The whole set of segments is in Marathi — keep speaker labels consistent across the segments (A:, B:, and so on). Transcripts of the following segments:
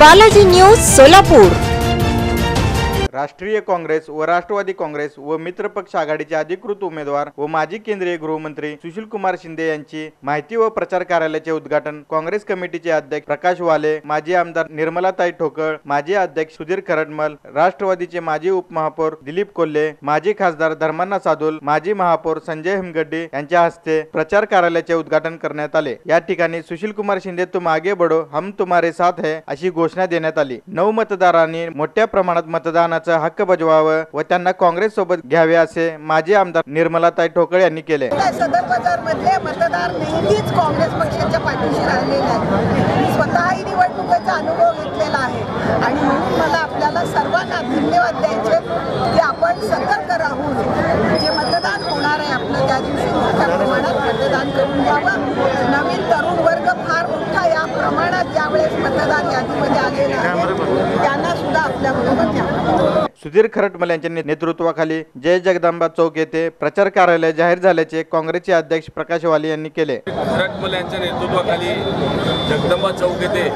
A: बालाजी न्यूज सोलापूर
B: राष्ट्रीय काँग्रेस व राष्ट्रवादी काँग्रेस व मित्रपक्ष आघाडीचे अधिकृत उमेदवार व माजी केंद्रीय गृहमंत्री सुशील कुमार शिंदे यांची माहिती व प्रचार कार्यालयाचे उद्घाटन काँग्रेस कमिटीचे अध्यक्ष प्रकाश वाले माजी आमदार निर्मलाताई ठोकळ माजी अध्यक्ष सुधीर खरडमल राष्ट्रवादीचे माजी उपमहापौर दिलीप कोल्हे माजी खासदार धर्मांना सादुल माजी महापौर संजय हिमगड्डे यांच्या हस्ते प्रचार कार्यालयाचे उद्घाटन करण्यात आले. या ठिकाणी सुशील कुमार शिंदे तुम आगे बडो हम तुम्हारे साथ है अशी घोषणा देण्यात आली. नऊ मतदारांनी मोठ्या प्रमाणात मतदानाचा हक्क बजवावं व त्यांना काँग्रेस सोबत घ्यावे असे माजी आमदार निर्मलाताई ठोकळे यांनी केले.
C: सदर बाजार मधले मतदार नेहमीच काँग्रेस पक्षाच्या पाठीशी राहिलेले आहेत. मी स्वतःही निवडणुकीचा अनुभव घेतलेला आहे. आणि म्हणून मला आपल्याला सर्वांना धन्यवाद द्यायचे की आपण सतर्क राहून जे मतदान होणार आहे आपलं त्या दिवशी मोठ्या प्रमाणात मतदान करून द्यावं नवीन तरुण वर्ग फार मोठा या प्रमाणात ज्यावेळेस मतदार यादीमध्ये आलेला आहे त्यांना सुद्धा आपल्याबरोबर घ्यावं.
B: सुधीर खरटमल यांच्या नेतृत्वाखाली जय जगदंबा चौक येथे प्रचार कार्यालय जाहीर झाल्याचे काँग्रेसचे अध्यक्ष प्रकाश वाले यांनी केले.
D: खरटमल यांच्या नेतृत्वाखाली जगदंबा चौक येथे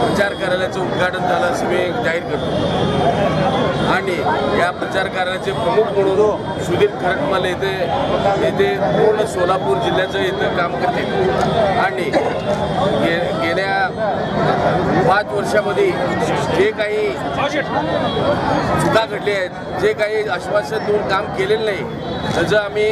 D: प्रचार कार्यालयाचं उद्घाटन झालं असं मी जाहीर करतो. आणि या प्रचार कार्यालयाचे प्रमुख म्हणून सुधीर खरटमल येथे येथे पूर्ण सोलापूर जिल्ह्याचं इथं काम करते आणि गे गेल्या पाच वर्षामध्ये जे काही चुका घडले आहेत जे काही आश्वासन देऊन काम केलेलं नाही त्याचं आम्ही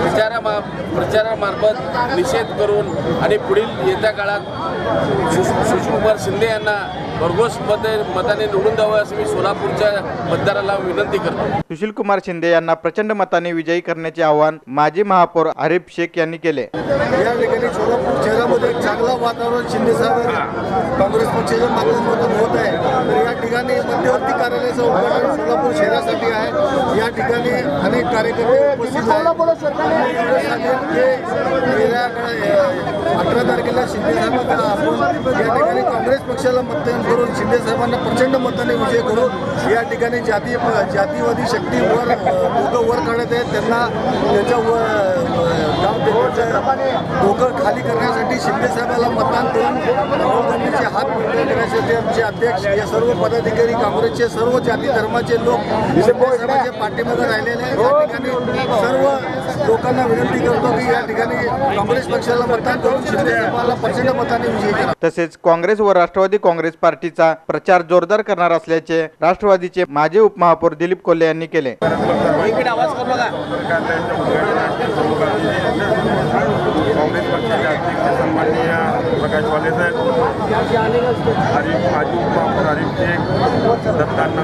D: प्रचारामा प्रचारामार्फत निषेध करून आणि पुढील येत्या काळात सुश सुशीलकुमार शिंदे यांना भरघोस मत मताने निवडून द्यावं असं मी सोलापूरच्या मतदाराला विनंती करतो.
B: सुशील कुमार शिंदे यांना प्रचंड मताने विजयी करण्याचे आवाहन माजी महापौर आरिफ शेख यांनी केले.
E: या ठिकाणी सोलापूर शहरामध्ये एक चांगलं वातावरण शिंदे साहेब काँग्रेस पक्षाच्या माध्यमातून होत आहे. तर या ठिकाणी मध्यवर्ती कार्यालयाचं उद्घाटन सोलापूर शहरासाठी आहे. या ठिकाणी अनेक कार्यकर्ते उपस्थित आहेत. अठरा तारखेला शिंदेसाहेबांना आपण या ठिकाणी काँग्रेस पक्षाला मतदान करून शिंदे साहेबांना प्रचंड मताने विजय करून या ठिकाणी जाती जातीवादी शक्ती वर लोक वर काढत आहेत. त्यांना त्याच्या व डोकं खाली करण्यासाठी शिंदे साहेबाला मतदान करून राहुल गांधीचे हात मोकळे करण्यासाठी आमचे अध्यक्ष या सर्व पदाधिकारी काँग्रेसचे सर्व जाती धर्माचे लोक शिंदेसाहेबांच्या पाठीमध्ये राहिलेले आहेत. या ठिकाणी सर्व लोकांना विनंती करतो की या ठिकाणी काँग्रेस पक्षाला मतदान करून शिंदे प्रचंड मताने विजयी करा.
B: तसेच काँग्रेस व राष्ट्रवादी काँग्रेस पार्टीचा प्रचार जोरदार करणार असल्याचे राष्ट्रवादीचे माजी उपमहापौर दिलीप कोल्हे यांनी केले.
F: काँग्रेस पक्षाचे अध्यक्ष सन्माननीय प्रकाश वाले साहेब हरीफ माजी उपमहापौर हरीफ शेख दत्तांना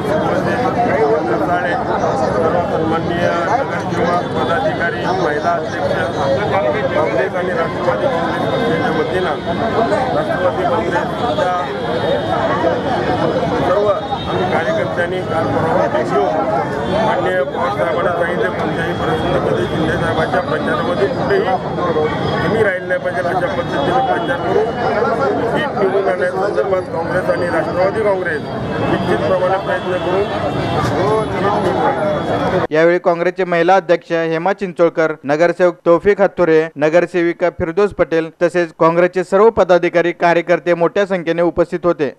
F: काँग्रेस आणि राष्ट्रवादी काँग्रेस पक्षाच्या वतीनं राष्ट्रवादी काँग्रेसच्या सर्व आम्ही कार्यकर्त्यांनी काल परवा घेऊन माननीय पवारसाहेबांना सांगितलं कोणत्याही परिस्थितीमध्ये शिंदे साहेबांच्या प्रचारामध्ये कुठेही कमी राहिलं नाही पाहिजे अशा पद्धतीने प्रचार करून सीट निवडून आणण्यासंदर्भात काँग्रेस आणि राष्ट्रवादी काँग्रेस निश्चितप्रमाणे प्रयत्न करून
B: यावेळी काँग्रेसचे महिला अध्यक्ष हेमा चिंचोळकर नगरसेवक तौफिक हत्तुरे नगरसेविका फिरदोस पटेल तसेच काँग्रेसचे सर्व पदाधिकारी कार्यकर्ते मोठ्या संख्येने उपस्थित होते.